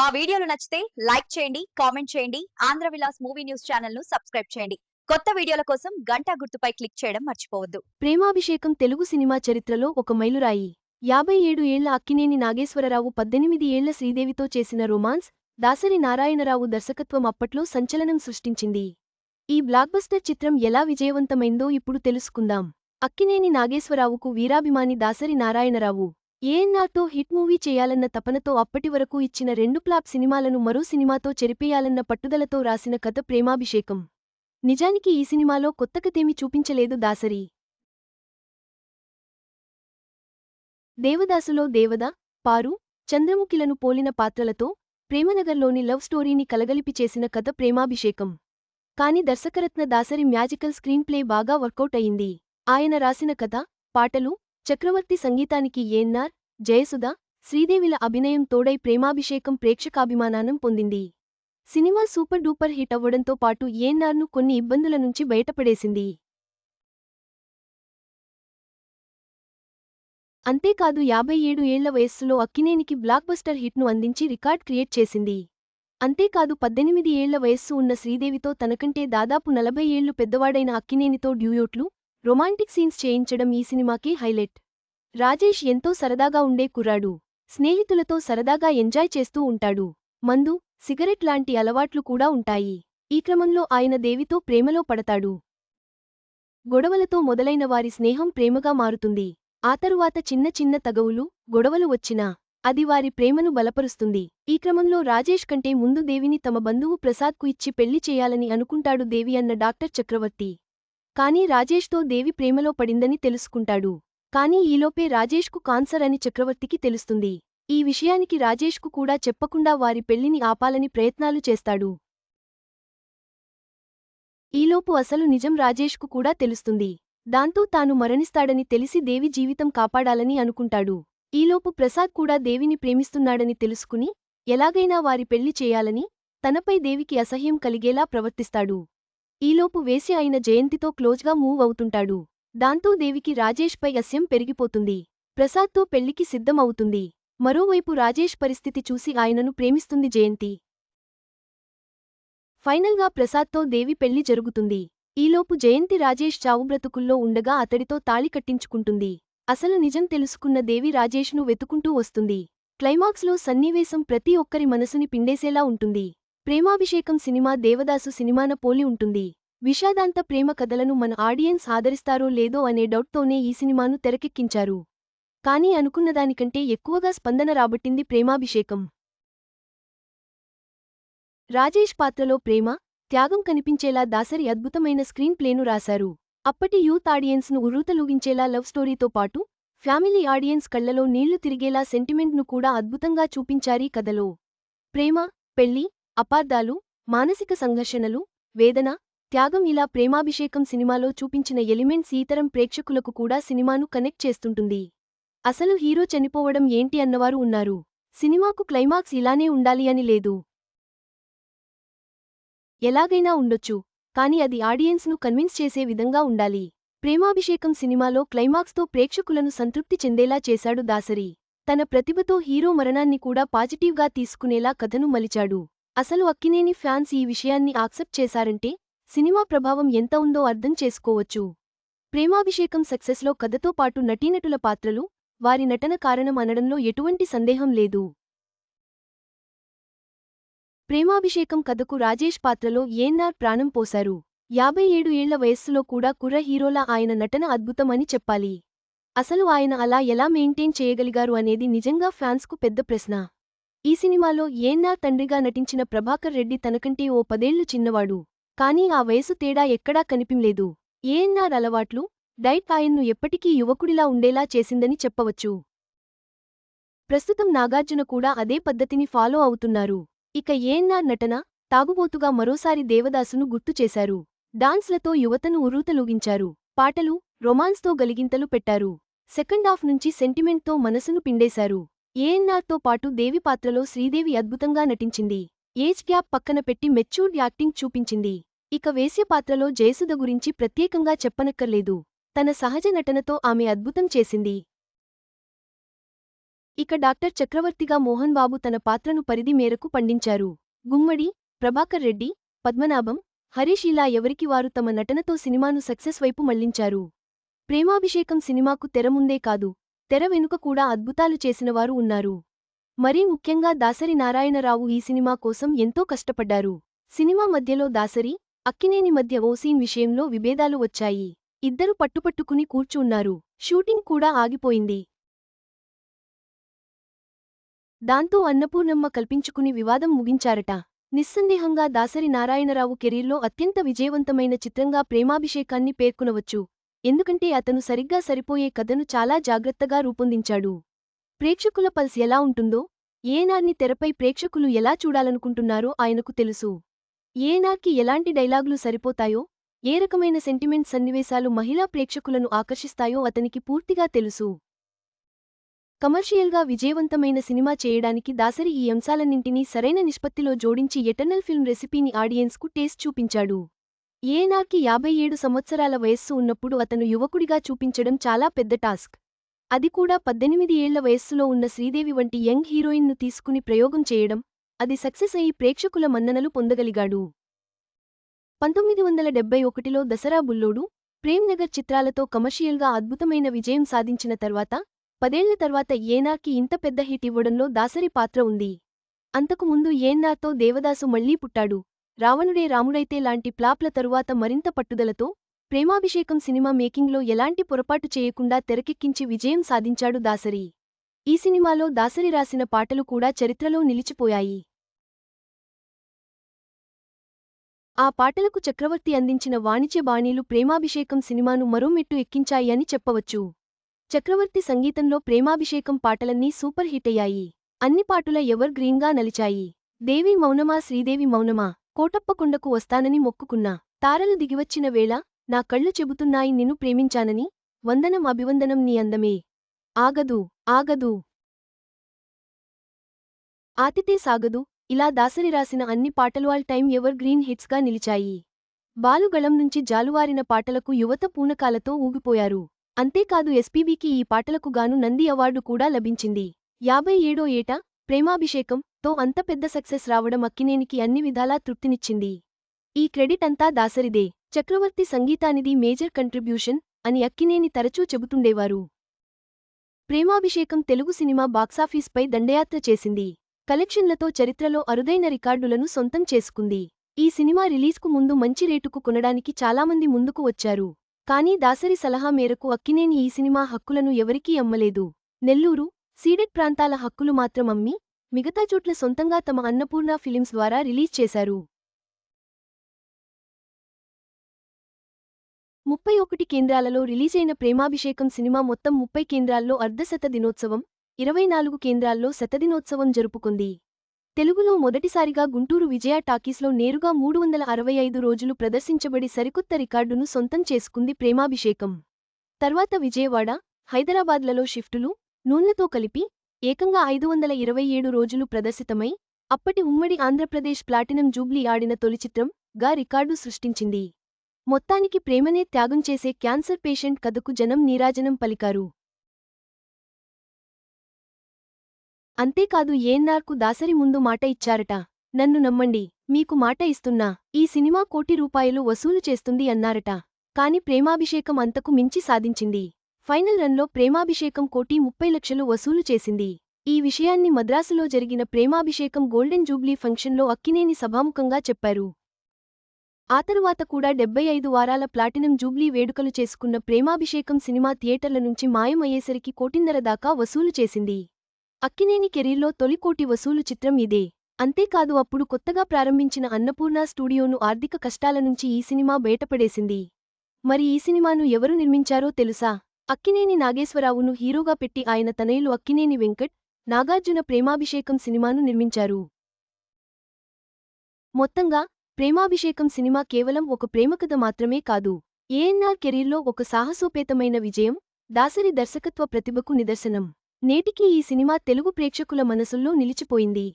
మా వీడియోలు నచ్చితే లైక్ చేయండి కామెంట్ చేయండి ఆంధ్ర విలాస్ మూవీ న్యూస్ ఛానల్ను సబ్స్క్రైబ్ చేయండి. కొత్త వీడియోల కోసం గంట గుర్తుపై క్లిక్ చేయడం మర్చిపోవద్దు. ప్రేమాభిషేకం తెలుగు సినిమా చరిత్రలో ఒక మైలురాయి. యాభై ఏడు ఏళ్ళ అక్కినేని నాగేశ్వరరావు పద్దెనిమిది ఏళ్ళ శ్రీదేవితో చేసిన రొమాన్స్ దాసరి నారాయణరావు దర్శకత్వం అప్పట్లో సంచలనం సృష్టించింది. ఈ బ్లాక్బస్టర్ చిత్రం ఎలా విజయవంతమైందో ఇప్పుడు తెలుసుకుందాం. అక్కినేని నాగేశ్వరరావుకు వీరాభిమాని దాసరి నారాయణరావు. ఏఎన్ఆర్తో హిట్ మూవీ చేయాలన్న తపనతో అప్పటి వరకు ఇచ్చిన రెండు ప్లాప్ సినిమాలను మరో సినిమాతో చెరిపేయాలన్న పట్టుదలతో రాసిన కథ ప్రేమాభిషేకం. నిజానికి ఈ సినిమాలో కొత్త కథేమీ చూపించలేదు దాసరి. దేవదాసులో దేవద పారు చంద్రముఖిలను పోలిన పాత్రలతో ప్రేమనగర్లోని లవ్ స్టోరీని కలగలిపి చేసిన కథ ప్రేమాభిషేకం. కాని దర్శకరత్న దాసరి మ్యాజికల్ స్క్రీన్ ప్లే బాగా వర్కౌట్ అయింది. ఆయన రాసిన కథ పాటలు చక్రవర్తి సంగీతానికి ఏఎన్ఆర్ జయసుధ శ్రీదేవిల అభినయం తోడై ప్రేమాభిషేకం ప్రేక్షకాభిమానానం పొందింది. సినిమా సూపర్ డూపర్ హిట్ అవ్వడంతో పాటు ఏఎన్ఆర్ను కొన్ని ఇబ్బందుల నుంచి బయటపడేసింది. అంతేకాదు యాభై ఏడు ఏళ్ళ వయస్సులో అక్కినేనికి బ్లాక్బస్టర్ హిట్ను అందించి రికార్డ్ క్రియేట్ చేసింది. అంతేకాదు పద్దెనిమిది ఏళ్ళ వయస్సు ఉన్న శ్రీదేవితో తనకంటే దాదాపు నలభై ఏళ్ళు పెద్దవాడైన అక్కినేనితో డ్యూయోట్లు రొమాంటిక్ సీన్స్ చేయించడం ఈ సినిమాకి హైలైట్. రాజేష్ ఎంతో సరదాగా ఉండే కుర్రాడు. స్నేహితులతో సరదాగా ఎంజాయ్ చేస్తూ ఉంటాడు. మందు సిగరెట్ లాంటి అలవాట్లు కూడా ఉంటాయి. ఈ క్రమంలో ఆయన దేవితో ప్రేమలో పడతాడు. గొడవలతో మొదలైన వారి స్నేహం ప్రేమగా మారుతుంది. ఆ తరువాత చిన్న చిన్న తగవులు గొడవలు వచ్చినా అది వారి ప్రేమను బలపరుస్తుంది. ఈ క్రమంలో రాజేష్ కంటే ముందు దేవిని తమ బంధువు ప్రసాద్కు ఇచ్చి పెళ్ళి చేయాలని అనుకుంటాడు దేవి అన్న డాక్టర్ చక్రవర్తి. కానీ రాజేష్తో దేవి ప్రేమలో పడిందని తెలుసుకుంటాడు. కానీ ఈలోపే రాజేష్కు కాన్సర్ అని చక్రవర్తికి తెలుస్తుంది. ఈ విషయానికి రాజేష్కు కూడా చెప్పకుండా వారి పెళ్ళిని ఆపాలని ప్రయత్నాలు చేస్తాడు. ఈలోపు అసలు నిజం రాజేష్కు కూడా తెలుస్తుంది. దాంతో తాను మరణిస్తాడని తెలిసి దేవి జీవితం కాపాడాలని అనుకుంటాడు. ఈలోపు ప్రసాద్ కూడా దేవిని ప్రేమిస్తున్నాడని తెలుసుకుని ఎలాగైనా వారి పెళ్ళి చేయాలని తనపై దేవికి అసహ్యం కలిగేలా ప్రవర్తిస్తాడు. ఈలోపు వేసి ఆయన జయంతితో క్లోజ్గా మూవ్ అవుతుంటాడు. దాంతో దేవికి రాజేష్పై అస్యం పెరిగిపోతుంది. ప్రసాద్తో పెళ్ళికి సిద్ధం అవుతుంది మరోవైపు రాజేష్ పరిస్థితి చూసి ఆయనను ప్రేమిస్తుంది జయంతి. ఫైనల్గా ప్రసాద్తో దేవి పెళ్ళి జరుగుతుంది. ఈలోపు జయంతి రాజేష్ చావుబ్రతుకుల్లో ఉండగా అతడితో తాళి కట్టించుకుంటుంది. అసలు నిజం తెలుసుకున్న దేవి రాజేష్ను వెతుకుంటూ వస్తుంది. క్లైమాక్స్లో సన్నివేశం ప్రతి ఒక్కరి మనసుని పిండేసేలా ఉంటుంది. ప్రేమాభిషేకం సినిమా దేవదాసు సినిమాన పోలి ఉంటుంది. విషాదాంత ప్రేమ కథలను మన ఆడియన్స్ ఆదరిస్తారో లేదో అనే డౌట్తోనే ఈ సినిమాను తెరకెక్కించారు. కానీ అనుకున్నదానికంటే ఎక్కువగా స్పందన రాబట్టింది ప్రేమాభిషేకం. రాజేష్ పాత్రలో ప్రేమ త్యాగం కనిపించేలా దాసరి అద్భుతమైన స్క్రీన్ ప్లేను రాశారు. అప్పటి యూత్ ఆడియన్స్ను ఉర్రూతలూగించేలా లవ్ స్టోరీతో పాటు ఫ్యామిలీ ఆడియన్స్ కళ్ళలో నీళ్ళు తిరిగేలా సెంటిమెంట్ను కూడా అద్భుతంగా చూపించారీ కథలో. ప్రేమ పెళ్ళి అపార్థాలు మానసిక సంఘర్షణలు వేదన త్యాగం ఇలా ప్రేమాభిషేకం సినిమాలో చూపించిన ఎలిమెంట్స్ ఈతరం ప్రేక్షకులకు కూడా సినిమాను కనెక్ట్ చేస్తుంటుంది. అసలు హీరో చనిపోవడం ఏంటి అన్నవారు ఉన్నారు. సినిమాకు క్లైమాక్స్ ఇలానే ఉండాలి అని లేదు. ఎలాగైనా ఉండొచ్చు కాని అది ఆడియన్స్ను కన్విన్స్ చేసే విధంగా ఉండాలి. ప్రేమాభిషేకం సినిమాలో క్లైమాక్స్తో ప్రేక్షకులను సంతృప్తి చెందేలా చేశాడు దాసరి. తన ప్రతిభతో హీరో మరణాన్ని కూడా పాజిటివ్గా తీసుకునేలా కథను మలిచాడు. అసలు అక్కినేని ఫ్యాన్స్ ఈ విషయాన్ని ఆక్సెప్ట్ చేశారంటే సినిమా ప్రభావం ఎంత ఉందో అర్థం చేసుకోవచ్చు. ప్రేమాభిషేకం సక్సెస్లో కథతో పాటు నటీనటుల పాత్రలు వారి నటన కారణం అనడంలో ఎటువంటి సందేహం లేదు. ప్రేమాభిషేకం కథకు రాజేష్ పాత్రలో ఏఎన్ఆర్ ప్రాణం పోశారు. యాభై ఏడు ఏళ్ళ వయస్సులో కూడా కుర్ర హీరోలా ఆయన నటన అద్భుతమని చెప్పాలి. అసలు ఆయన అలా ఎలా మెయింటైన్ చేయగలిగారు అనేది నిజంగా ఫ్యాన్స్కు పెద్ద ప్రశ్న. ఈ సినిమాలో ఏఎన్ఆర్ తండ్రిగా నటించిన ప్రభాకర్ రెడ్డి తనకంటే ఓ పదేళ్ళు చిన్నవాడు. కానీ ఆ వయసు తేడా ఎక్కడా కనిపింలేదు ఏఎన్నార్ అలవాట్లు డైట్ ఆయన్ను ఎప్పటికీ యువకుడిలా ఉండేలా చేసిందని చెప్పవచ్చు. ప్రస్తుతం నాగార్జున కూడా అదే పద్ధతిని ఫాలో అవుతున్నారు. ఇక ఏఎన్నార్ నటన తాగుబోతుగా మరోసారి దేవదాసును గుర్తుచేశారు డాన్స్లతో యువతను ఉర్రూతలూగించారు. పాటలు రొమాన్స్తో గలిగింతలు పెట్టారు. సెకండాఫ్ నుంచి సెంటిమెంట్తో మనసును పిండేశారు. ఏఎన్ఆర్తో పాటు దేవి పాత్రలో శ్రీదేవి అద్భుతంగా నటించింది. ఏజ్ గ్యాప్ పక్కన పెట్టి మెచ్యూర్డ్ యాక్టింగ్ చూపించింది. ఇక వేశ్య పాత్రలో జయసుధ గురించి ప్రత్యేకంగా చెప్పనక్కర్లేదు. తన సహజ నటనతో ఆమె అద్భుతం చేసింది. ఇక డాక్టర్ చక్రవర్తిగా మోహన్ బాబు తన పాత్రను పరిధి మేరకు పండించారు. గుమ్మడి ప్రభాకర్ రెడ్డి పద్మనాభం హరీష్ ఇలా ఎవరికి వారు తమ నటనతో సినిమాను సక్సెస్ వైపు మళ్ళించారు. ప్రేమాభిషేకం సినిమాకు తెర ముందే కాదు తెర వెనుక కూడా అద్భుతాలు చేసినవారు ఉన్నారు. మరీ ముఖ్యంగా దాసరి నారాయణరావు ఈ సినిమా కోసం ఎంతో కష్టపడ్డారు. సినిమా మధ్యలో దాసరి అక్కినేని మధ్య ఓ సీన్ విషయంలో విభేదాలు వచ్చాయి. ఇద్దరు పట్టుపట్టుకుని కూర్చున్నారు. షూటింగ్ కూడా ఆగిపోయింది. దాంతో అన్నపూర్ణమ్మ కల్పించుకుని వివాదం ముగించారట. నిస్సందేహంగా దాసరి నారాయణరావు కెరీర్లో అత్యంత విజయవంతమైన చిత్రంగా ప్రేమాభిషేకాన్ని పేర్కొనవచ్చు. ఎందుకంటే అతను సరిగ్గా సరిపోయే కథను చాలా జాగ్రత్తగా రూపొందించాడు. ప్రేక్షకుల పల్స్ ఎలా ఉంటుందో ఏనార్ని తెరపై ప్రేక్షకులు ఎలా చూడాలనుకుంటున్నారో ఆయనకు తెలుసు. ఏనార్కి ఎలాంటి డైలాగులు సరిపోతాయో ఏ రకమైన సెంటిమెంట్ సన్నివేశాలు మహిళా ప్రేక్షకులను ఆకర్షిస్తాయో అతనికి పూర్తిగా తెలుసు. కమర్షియల్గా విజయవంతమైన సినిమా చేయడానికి దాసరి ఈ అంశాలన్నింటినీ సరైన నిష్పత్తిలో జోడించి ఎటర్నల్ ఫిల్మ్ రెసిపీని ఆడియన్స్కు టేస్ట్ చూపించాడు. ఏనార్కి యాభై ఏడు సంవత్సరాల వయస్సు ఉన్నప్పుడు అతను యువకుడిగా చూపించడం చాలా పెద్ద టాస్క్. అది కూడా పద్దెనిమిది ఏళ్ళ వయస్సులో ఉన్న శ్రీదేవి వంటి యంగ్ హీరోయిన్ను తీసుకుని ప్రయోగం చేయడం అది సక్సెస్ అయి ప్రేక్షకుల మన్ననలు పొందగలిగాడు. పంతొమ్మిది వందల డెబ్బై ఒకటిలో దసరా బుల్లోడు ప్రేమ్నగర్ చిత్రాలతో కమర్షియల్గా అద్భుతమైన విజయం సాధించిన తర్వాత పదేళ్ళ తర్వాత ఏనార్కి ఇంత పెద్ద హిట్ ఇవ్వడంలో దాసరి పాత్ర ఉంది. అంతకుముందు ఏన్నార్తో దేవదాసు మళ్ళీ పుట్టాడు. రావణుడే రాముడైతే లాంటి ప్లాప్ల తరువాత మరింత పట్టుదలతో ప్రేమాభిషేకం సినిమా మేకింగ్లో ఎలాంటి పొరపాటు చేయకుండా తెరకెక్కించి విజయం సాధించాడు దాసరి. ఈ సినిమాలో దాసరి రాసిన పాటలు కూడా చరిత్రలో నిలిచిపోయాయి. ఆ పాటలకు చక్రవర్తి అందించిన వాణిజ్య బాణీలు ప్రేమాభిషేకం సినిమాను మరో మెట్టు చెప్పవచ్చు. చక్రవర్తి సంగీతంలో ప్రేమాభిషేకం పాటలన్నీ సూపర్ హిట్ అయ్యాయి. అన్ని పాటుల ఎవర్ గ్రీన్గా నలిచాయి. దేవి మౌనమా శ్రీదేవి మౌనమా? కోటప్పకొండకు వస్తానని మొక్కుకున్నా. తారలు దిగివచ్చిన వేళ నా కళ్ళు చెబుతున్నాయి నిన్ను ప్రేమించానని. వందనం అభివందనం నీ అందమే. ఆగదు ఆగదు. ఆతితే సాగదు. ఇలా దాసరి రాసిన అన్ని పాటలు ఆల్ టైం ఎవర్ గ్రీన్ హిట్స్గా నిలిచాయి. బాలుగళం నుంచి జాలువారిన పాటలకు యువత పూనకాలతో ఊగిపోయారు. అంతేకాదు ఎస్పీబీకి ఈ పాటలకు గాను నంది అవార్డు కూడా లభించింది. యాభై ఏడో ఏట ప్రేమాభిషేకం తో అంత పెద్ద సక్సెస్ రావడం అక్కినేనికి అన్ని విధాలా తృప్తినిచ్చింది. ఈ క్రెడిట్ అంతా దాసరిదే. చక్రవర్తి సంగీతానిది మేజర్ కంట్రిబ్యూషన్ అని అక్కినేని తరచూ చెబుతుండేవారు. ప్రేమాభిషేకం తెలుగు సినిమా బాక్సాఫీస్పై దండయాత్ర చేసింది. కలెక్షన్లతో చరిత్రలో అరుదైన రికార్డులను సొంతం చేసుకుంది. ఈ సినిమా రిలీజ్కు ముందు మంచి రేటుకు కొనడానికి చాలామంది ముందుకు వచ్చారు. కానీ దాసరి సలహా మేరకు అక్కినేని ఈ సినిమా హక్కులను ఎవరికీ అమ్మలేదు. నెల్లూరు సీడెడ్ ప్రాంతాల హక్కులు మాత్రం అమ్మి మిగతా చోట్ల సొంతంగా తమ అన్నపూర్ణ ఫిలిమ్స్ ద్వారా రిలీజ్ చేశారు. ముప్పై ఒకటి కేంద్రాలలో రిలీజైన ప్రేమాభిషేకం సినిమా మొత్తం ముప్పై కేంద్రాల్లో అర్ధశత దినోత్సవం ఇరవై నాలుగు కేంద్రాల్లో శతదినోత్సవం జరుపుకుంది. తెలుగులో మొదటిసారిగా గుంటూరు విజయ టాకీస్లో నేరుగా మూడు వందల అరవై ఐదు రోజులు ప్రదర్శించబడి సరికొత్త రికార్డును సొంతం చేసుకుంది ప్రేమాభిషేకం. తర్వాత విజయవాడ హైదరాబాద్లలో షిఫ్టులు నూనెతో కలిపి ఏకంగా ఐదు వందల ఇరవై ఏడు రోజులు ప్రదర్శితమై అప్పటి ఉమ్మడి ఆంధ్రప్రదేశ్ ప్లాటినం జూబ్లీ ఆడిన తొలి చిత్రం గా రికార్డు సృష్టించింది. మొత్తానికి ప్రేమనే త్యాగం చేసే క్యాన్సర్ పేషెంట్ కథకు జనం నీరాజనం పలికారు. అంతేకాదు ఏన్నార్కు దాసరి ముందు మాట ఇచ్చారట నన్ను నమ్మండి మీకు మాట ఇస్తున్నా ఈ సినిమా కోటి రూపాయలు వసూలు చేస్తుంది అన్నారట. కాని ప్రేమాభిషేకం అంతకు మించి సాధించింది. ఫైనల్ రన్లో ప్రేమాభిషేకం కోటి ముప్పై లక్షలు వసూలు చేసింది. ఈ విషయాన్ని మద్రాసులో జరిగిన ప్రేమాభిషేకం గోల్డెన్ జూబ్లీ ఫంక్షన్లో అక్కినేని సభాముఖంగా చెప్పారు. ఆ తరువాత కూడా డెబ్బై ఐదు వారాల ప్లాటినం జూబ్లీ వేడుకలు చేసుకున్న ప్రేమాభిషేకం సినిమా థియేటర్ల నుంచి మాయమయ్యేసరికి కోటిన్నర దాకా వసూలు చేసింది. అక్కినేని కెరీర్లో తొలి కోటి వసూలు చిత్రం ఇదే. అంతేకాదు అప్పుడు కొత్తగా ప్రారంభించిన అన్నపూర్ణ స్టూడియోను ఆర్థిక కష్టాల నుంచి ఈ సినిమా బయటపడేసింది. మరి ఈ సినిమాను ఎవరు నిర్మించారో తెలుసా? అక్కినేని నాగేశ్వరరావును హీరోగా పెట్టి ఆయన తనయులు అక్కినేని వెంకట్ నాగార్జున ప్రేమాభిషేకం సినిమాను నిర్మించారు. మొత్తంగా ప్రేమాభిషేకం సినిమా కేవలం ఒక ప్రేమకథ మాత్రమే కాదు ఏఎన్ఆర్ కెరీర్లో ఒక సాహసోపేతమైన విజయం దాసరి దర్శకత్వ ప్రతిభకు నిదర్శనం. నేటికీ ఈ సినిమా తెలుగు ప్రేక్షకుల మనసుల్లో నిలిచిపోయింది.